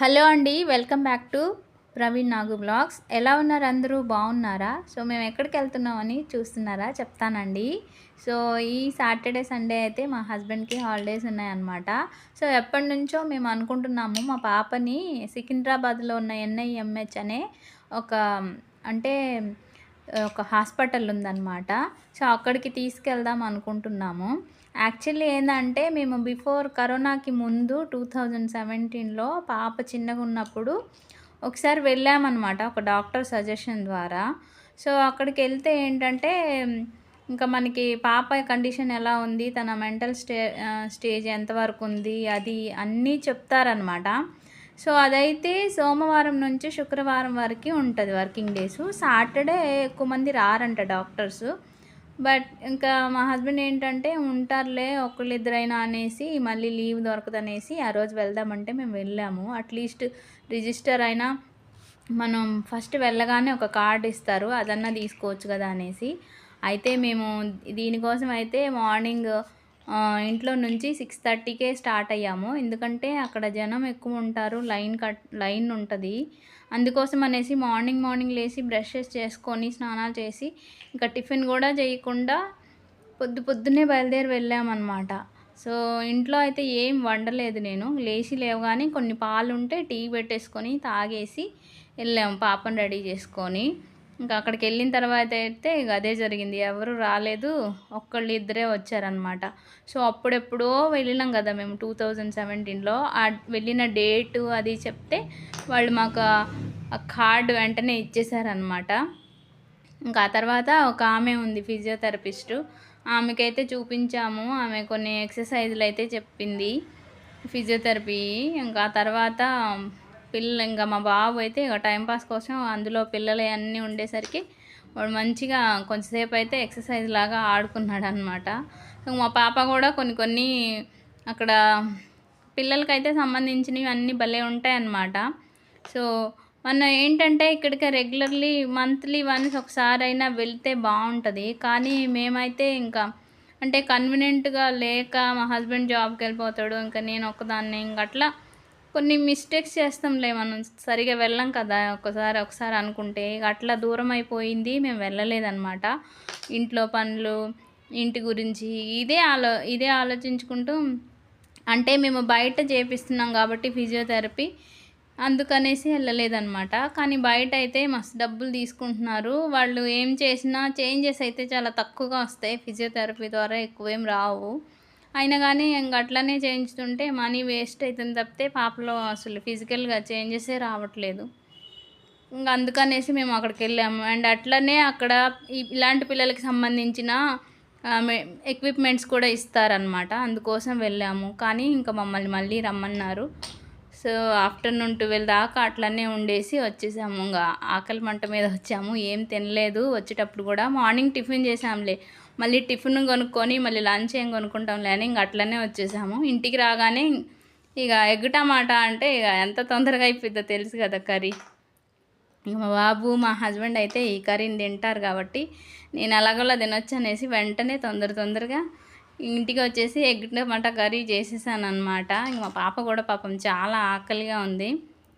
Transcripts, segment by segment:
Hello అండి welcome back to Praveen Nagu blogs. ఎలా ఉన్నారు అందరూ? బాగున్నారా? సో మేము ఎక్కడికి వెళ్తున్నామని చూస్తున్నారా? చెప్తానండి. సో ఈ సాటర్డే సండే అయితే మా హస్బెండ్కి హాలిడేస్ ఉన్నాయన్నమాట. సో ఎప్పటి నుంచో మేము అనుకుంటున్నాము మా పాపని సికింద్రాబాద్లో ఉన్న ఎన్ఐఎంహెచ్ అనే ఒక అంటే ఒక హాస్పిటల్ ఉందన్నమాట. సో అక్కడికి తీసుకెళ్దాం అనుకుంటున్నాము. యాక్చువల్లీ ఏంటంటే మేము బిఫోర్ కరోనాకి ముందు టూ థౌజండ్ సెవెంటీన్లో పాప చిన్నగా ఉన్నప్పుడు ఒకసారి వెళ్ళామన్నమాట ఒక డాక్టర్ సజెషన్ ద్వారా. సో అక్కడికి వెళ్తే ఏంటంటే ఇంకా మనకి పాప కండిషన్ ఎలా ఉంది తన మెంటల్ స్టే స్టేజ్ ఎంతవరకు ఉంది అది అన్నీ చెప్తారనమాట సో అదైతే సోమవారం నుంచి శుక్రవారం వరకు ఉంటుంది వర్కింగ్ డేస్. సాటర్డే ఎక్కువ మంది రారంట డాక్టర్స్. బట్ ఇంకా మా హస్బెండ్ ఏంటంటే ఉంటారులే ఒకళ్ళిద్దరైనా అనేసి మళ్ళీ లీవ్ దొరకదనేసి ఆ రోజు వెళ్దామంటే మేము వెళ్ళాము. అట్లీస్ట్ రిజిస్టర్ అయినా మనం ఫస్ట్ వెళ్ళగానే ఒక కార్డు ఇస్తారు అదన్నా తీసుకోవచ్చు కదా అనేసి. అయితే మేము దీనికోసం అయితే మార్నింగ్ ఇంట్లో నుంచి సిక్స్ థర్టీకే స్టార్ట్ అయ్యాము. ఎందుకంటే అక్కడ జనం ఎక్కువ ఉంటారు లైన్ కట్ లైన్ ఉంటుంది. అందుకోసం అనేసి మార్నింగ్ మార్నింగ్ లేచి బ్రషెస్ చేసుకొని స్నానాలు చేసి ఇంకా టిఫిన్ కూడా చేయకుండా పొద్దు పొద్దున్నే బయలుదేరి వెళ్ళామన్నమాట. సో ఇంట్లో అయితే ఏం వండలేదు నేను. లేచి లేవగానే కొన్ని పాలు ఉంటే టీ పెట్టేసుకొని తాగేసి వెళ్ళాము పాపను రెడీ చేసుకొని. ఇంకా అక్కడికి వెళ్ళిన తర్వాత అయితే ఇక అదే జరిగింది. ఎవరు రాలేదు. ఒక్కళ్ళు ఇద్దరే వచ్చారనమాట సో అప్పుడెప్పుడో వెళ్ళినాం కదా మేము టూ థౌజండ్ సెవెంటీన్లో. ఆ వెళ్ళిన డేటు అది చెప్తే వాళ్ళు మాకు ఆ కార్డు వెంటనే ఇచ్చేసారనమాట ఇంకా ఆ తర్వాత ఒక ఆమె ఉంది ఫిజియోథెరపిస్టు. ఆమెకైతే చూపించాము. ఆమె కొన్ని ఎక్సర్సైజులు అయితే చెప్పింది. ఫిజియోథెరపీ. ఇంకా తర్వాత పిల్లలు ఇంకా మా బాబు అయితే ఇక టైంపాస్ కోసం అందులో పిల్లలు అన్నీ ఉండేసరికి వాడు మంచిగా కొంచెంసేపు అయితే ఎక్సర్సైజ్ లాగా ఆడుకున్నాడు అనమాట మా పాప కూడా కొన్ని కొన్ని అక్కడ పిల్లలకైతే సంబంధించినవి అన్నీ భలే ఉంటాయన్నమాట. సో మనం ఏంటంటే ఇక్కడికి రెగ్యులర్లీ మంత్లీ వన్స్ ఒకసారి అయినా వెళ్తే బాగుంటుంది. కానీ మేమైతే ఇంకా అంటే కన్వీనియంట్గా లేక మా హస్బెండ్ జాబ్కి వెళ్ళిపోతాడు ఇంకా నేను ఒకదాన్ని ఇంకా అట్లా కొన్ని మిస్టేక్స్ చేస్తాంలే మనం. సరిగా వెళ్ళాం కదా ఒకసారి ఒకసారి అనుకుంటే. అట్లా దూరం అయిపోయింది మేము వెళ్ళలేదన్నమాట. ఇంట్లో పనులు ఇంటి గురించి ఇదే ఆలో ఇదే ఆలోచించుకుంటూ అంటే మేము బయట చేపిస్తున్నాం కాబట్టి ఫిజియోథెరపీ అందుకనేసి వెళ్ళలేదన్నమాట. కానీ బయట అయితే మస్తు డబ్బులు తీసుకుంటున్నారు. వాళ్ళు ఏం చేసినా చేంజెస్ అయితే చాలా తక్కువగా వస్తాయి. ఫిజియోథెరపీ ద్వారా ఎక్కువేం రావు. అయినా కానీ ఇంక అట్లనే చేయించుతుంటే మనీ వేస్ట్ అవుతుంది తప్పితే పాపలో అసలు ఫిజికల్గా చేంజెసే రావట్లేదు. ఇంకా అందుకనేసి మేము అక్కడికి వెళ్ళాము. అండ్ అట్లనే అక్కడ ఇలాంటి పిల్లలకి సంబంధించిన ఎక్విప్మెంట్స్ కూడా ఇస్తారనమాట అందుకోసం వెళ్ళాము. కానీ ఇంకా మమ్మల్ని మళ్ళీ రమ్మన్నారు. సో ఆఫ్టర్నూన్ ట్వెల్వ్ దాకా అట్లనే ఉండేసి వచ్చేసాము. ఇంకా ఆకలి మంట మీద వచ్చాము. ఏం తినలేదు. వచ్చేటప్పుడు కూడా మార్నింగ్ టిఫిన్ చేసాంలే మళ్ళీ టిఫిన్ కొనుక్కొని మళ్ళీ లంచ్ ఏం కొనుక్కుంటాంలే అని ఇంక అట్లనే వచ్చేసాము. ఇంటికి రాగానే ఇక ఎగ్ టమాటా అంటే ఇక ఎంత తొందరగా అయిపోద్దో తెలుసు కదా కర్రీ. ఇక మా బాబు మా హస్బెండ్ అయితే ఈ కర్రీని తింటారు కాబట్టి నేను అలాగలా తినొచ్చు అనేసి వెంటనే తొందర తొందరగా ఇంటికి వచ్చేసి ఎగ్ టమాటా కర్రీ చేసేసాను అనమాట ఇంక మా పాప కూడా పాపం చాలా ఆకలిగా ఉంది.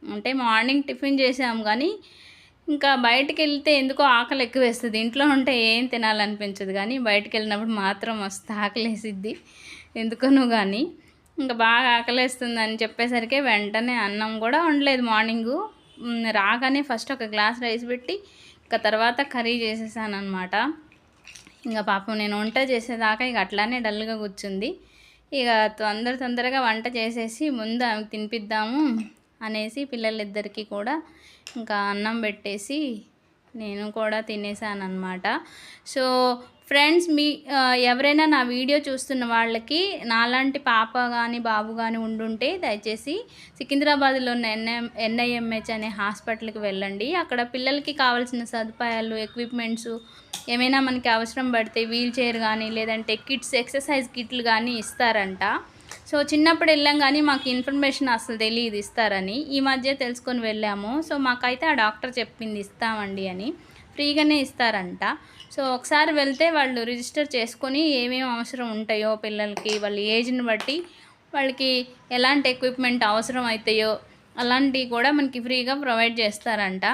అంటే మార్నింగ్ టిఫిన్ చేసాము కానీ ఇంకా బయటికి వెళ్తే ఎందుకో ఆకలి ఎక్కువ వేస్తుంది. ఇంట్లో ఉంటే ఏం తినాలనిపించదు కానీ బయటకు వెళ్ళినప్పుడు మాత్రం మస్తు ఆకలేసిద్ది ఎందుకనో కానీ ఇంకా బాగా ఆకలేస్తుంది అని చెప్పేసరికి వెంటనే అన్నం కూడా ఉండలేదు మార్నింగు. రాగానే ఫస్ట్ ఒక గ్లాస్ రైస్ పెట్టి ఇంకా తర్వాత కర్రీ చేసేసాను అనమాట ఇంకా పాపం నేను వంట చేసేదాకా ఇక అట్లానే డల్గా కూర్చుంది. ఇక తొందర తొందరగా వంట చేసేసి ముందు ఆమెకు తినిపిద్దాము అనేసి పిల్లలిద్దరికీ కూడా ఇంకా అన్నం పెట్టేసి నేను కూడా తినేసాను అనమాట సో ఫ్రెండ్స్ మీ ఎవరైనా నా వీడియో చూస్తున్న వాళ్ళకి నాలాంటి పాప కానీ బాబు కానీ ఉండుంటే దయచేసి సికింద్రాబాద్లో ఉన్న ఎన్ఎం ఎన్ఐఎంహెచ్ అనే హాస్పిటల్కి వెళ్ళండి. అక్కడ పిల్లలకి కావాల్సిన సదుపాయాలు ఎక్విప్మెంట్స్ ఏమైనా మనకి అవసరం పడితే వీల్ చైర్ కానీ లేదంటే కిట్స్ ఎక్సర్సైజ్ కిట్లు కానీ ఇస్తారంట. సో చిన్నప్పుడు వెళ్ళాం కానీ మాకు ఇన్ఫర్మేషన్ అసలు తెలియదు ఇస్తారని. ఈ మధ్య తెలుసుకొని వెళ్ళాము. సో మాకైతే ఆ డాక్టర్ చెప్పింది ఇస్తామండి అని. ఫ్రీగానే ఇస్తారంట. సో ఒకసారి వెళ్తే వాళ్ళు రిజిస్టర్ చేసుకొని ఏమేమి అవసరం ఉంటాయో పిల్లలకి వాళ్ళ ఏజ్ని బట్టి వాళ్ళకి ఎలాంటి ఎక్విప్మెంట్ అవసరం అవుతాయో అలాంటివి కూడా మనకి ఫ్రీగా ప్రొవైడ్ చేస్తారంట.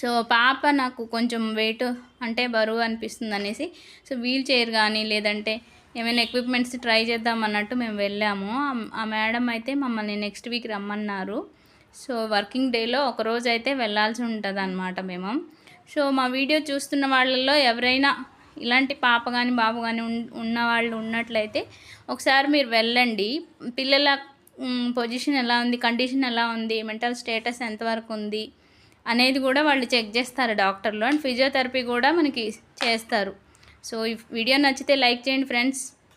సో పాప నాకు కొంచెం వెయిట్ అంటే బరువు అనిపిస్తుంది అనేసి సో వీల్ చైర్ కానీ లేదంటే ఏమైనా ఎక్విప్మెంట్స్ ట్రై చేద్దాం అన్నట్టు మేము వెళ్ళాము. ఆ- మేడం అయితే మమ్మల్ని నెక్స్ట్ వీక్ రమ్మన్నారు. సో వర్కింగ్ డేలో ఒక రోజు అయితే వెళ్ళాల్సి ఉంటుంది అనమాట మేము. సో మా వీడియో చూస్తున్న వాళ్ళల్లో ఎవరైనా ఇలాంటి పాప కానీ బాబు కానీ ఉన్న వాళ్ళు ఉన్నట్లయితే ఒకసారి మీరు వెళ్ళండి. పిల్లల పొజిషన్ ఎలా ఉంది కండిషన్ ఎలా ఉంది మెంటల్ స్టేటస్ ఎంతవరకు ఉంది అనేది కూడా వాళ్ళు చెక్ చేస్తారు డాక్టర్లు. అండ్ ఫిజియోథెరపీ కూడా మనకి చేస్తారు. సో ఈ వీడియో నచ్చితే లైక్ చేయండి ఫ్రెండ్స్.